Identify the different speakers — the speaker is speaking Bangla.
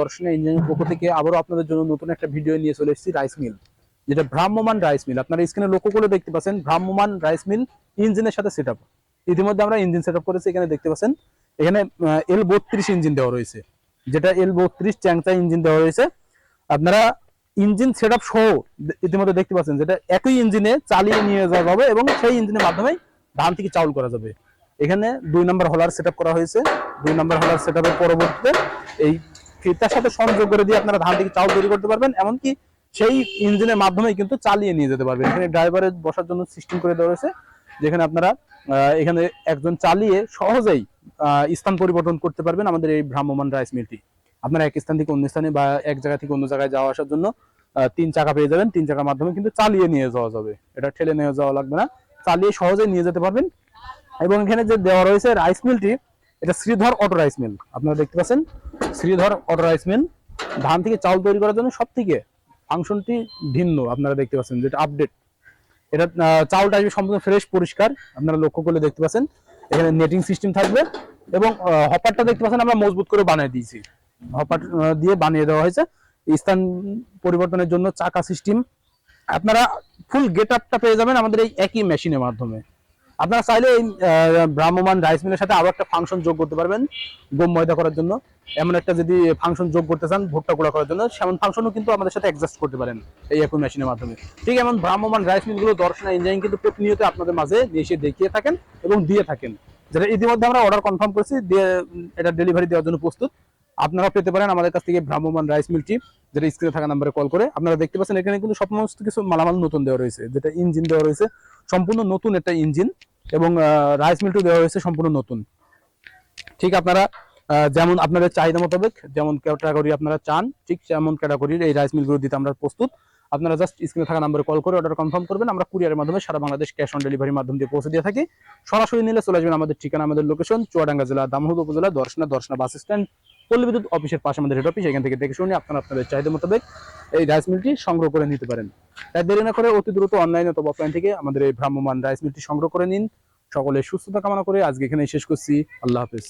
Speaker 1: দর্শনীয় ইঞ্জিনিয়ারিং পক্ষ থেকে আবারও আপনাদের জন্য নতুন একটা ভিডিও নিয়ে চলে এসেছি রাইস মিল যেটা ভ্রাম্যমান রাইস মিল আপনারা স্ক্রিনে লক্ষ্য করে দেখতে পাচ্ছেন ভ্রাম্যমান রাইস মিল ইঞ্জিনের সাথে সেট আপ ইতিমধ্যে আমরা ইঞ্জিন সেট করেছি, এখানে দেখতে পাচ্ছেন, এখানে এল বত্রিশ ইঞ্জিন দেওয়া রয়েছে, যেটা এল বত্রিশ চ্যাংচা ইঞ্জিন দেওয়া রয়েছে। আপনারা ইঞ্জিন সেট আপ সহ ইতিমধ্যে দেখতে পাচ্ছেন যেটা একই ইঞ্জিনে চালিয়ে নিয়ে যাওয়া হবে এবং সেই ইঞ্জিনের মাধ্যমে ধান থেকে চাউল করা যাবে। এখানে দুই নম্বর হলার সেট করা হয়েছে। দুই নম্বর হলার সেট পরবর্তীতে এই ফিতার সাথে সংযোগ করে দিয়ে আপনারা ধান থেকে চাউল তৈরি করতে পারবেন, এমনকি সেই ইঞ্জিনের মাধ্যমেই কিন্তু চালিয়ে নিয়ে যেতে পারবেন। এখানে ড্রাইভারের বসার জন্য সিস্টেম করে দেওয়া হয়েছে যেখানে আপনারা এখানে একজন চালিয়ে সহজেই স্থান পরিবর্তন করতে পারবেন আমাদের এই ভ্রাম্যমান রাইস মিলটি আপনারা এক স্থান থেকে অন্য স্থানে বা এক জায়গা থেকে অন্য জায়গায় যাওয়া আসার জন্য তিন চাকা পেয়ে যাবেন। তিন চাকার মাধ্যমে কিন্তু চালিয়ে নিয়ে যাওয়া যাবে। এটা ঠেলে নিয়ে যাওয়া লাগবে না। চালিয়ে সহজেই নিয়ে যেতে পারবেন। এবং এখানে যে দেওয়া রয়েছে রাইস মিলটি এটা শ্রীধর অটো রাইস মিল। আপনারা দেখতে পাচ্ছেন, শ্রীধর অটো রাইস মিল। ধান থেকে চাউল তৈরি করার জন্য সব থেকে ফাংশনটি ভিন্ন, আপনারা দেখতে পাচ্ছেন, যেটা আপডেট এটা চাউলটা আসবে সম্পূর্ণ ফ্রেশ পরিষ্কার, আপনারা লক্ষ্য করলে দেখতে পাচ্ছেন। এখানে নেটিং সিস্টেম থাকবে এবং হপারটা দেখতে পাচ্ছেন, আমরা মজবুত করে বানিয়ে দিয়েছি। হপার দিয়ে বানিয়ে দেওয়া হয়েছে। স্থান পরিবর্তনের জন্য চাকা সিস্টেম আপনারা ফুল গেট আপটা পেয়ে যাবেন আমাদের এই একই মেশিনের মাধ্যমে। আপনারা চাইলে এই ভ্রাম্যমান রাইস মিলের সাথে আরও একটা ফাংশন যোগ করতে পারবেন, গম ময়দা করার জন্য। এমন একটা যদি ফাংশন যোগ করতে চান, ভুট্টা গুঁড়া করার জন্য, সেমন ফাংশনও কিন্তু আমাদের সাথে অ্যাডজাস্ট করতে পারেন এই একই মেশিনের মাধ্যমে। ঠিক এমন ভ্রাম্যমান রাইস মিলগুলো দর্শন ইঞ্জিনিয়ারিং কিন্তু প্রতিনিয়ত আপনাদের মাঝে এসে দেখিয়ে থাকেন এবং দিয়ে থাকেন। যেটা ইতিমধ্যে আমরা অর্ডার কনফার্ম করেছি, দিয়ে এটা ডেলিভারি দেওয়ার জন্য প্রস্তুত। আপনারা পেতে পারেন আমাদের কাছ থেকে ভ্রাম্যমান রাইস মিলটি যেটা স্ক্রিনে থাকা নাম্বারে কল করে। আপনারা দেখতে পাচ্ছেন এখানে কিন্তু সমস্ত কিছু মালামাল নতুন দেওয়া রয়েছে। যেটা ইঞ্জিন দেওয়া রয়েছে, সম্পূর্ণ নতুন একটা ইঞ্জিন এবং রাইস মিলটিও দেওয়া হয়েছে সম্পূর্ণ নতুন। ঠিক আপনারা যেমন আপনাদের চাহিদা মোতাবেক, যেমন ক্যাটাগরি আপনারা চান, ঠিক যেমন ক্যাটাগরির এই রাইস মিলগুলো দিতে আমরা প্রস্তুত। আপনারা জাস্ট স্ক্রিনে থাকা নাম্বারে কল করে অর্ডার কনফার্ম করবেন, আমরা কুরিয়ারের মাধ্যমে সারা বাংলাদেশ ক্যাশ অন ডেলিভারির মাধ্যম দিয়ে পৌঁছে দিয়ে থাকি। সরাসরি নিলে চলে আসবেন আমাদের ঠিকানা, আমাদের লোকেশন চুয়াডাঙ্গা জেলা দামোহদ উপজেলা, দর্শনা দর্শনা বাস স্ট্যান্ড পল্লী বিদ্যুৎ অফিসের পাশে আমাদের হেড অফিস এখান থেকে দেখে শুনে আপনারা আপনাদের চাহিদা মোতাবেক এই রাইস মিলটি সংগ্রহ করে নিতে পারেন। তাই দেরি না করে অতি দ্রুত অনলাইন অথবা অফলাইন থেকে আমাদের এই ভ্রাম্যমান রাইস মিলটি সংগ্রহ করে নিন। সকলে সুস্থতা কামনা করে আজকে এখানে শেষ করছি। আল্লাহ হাফেজ।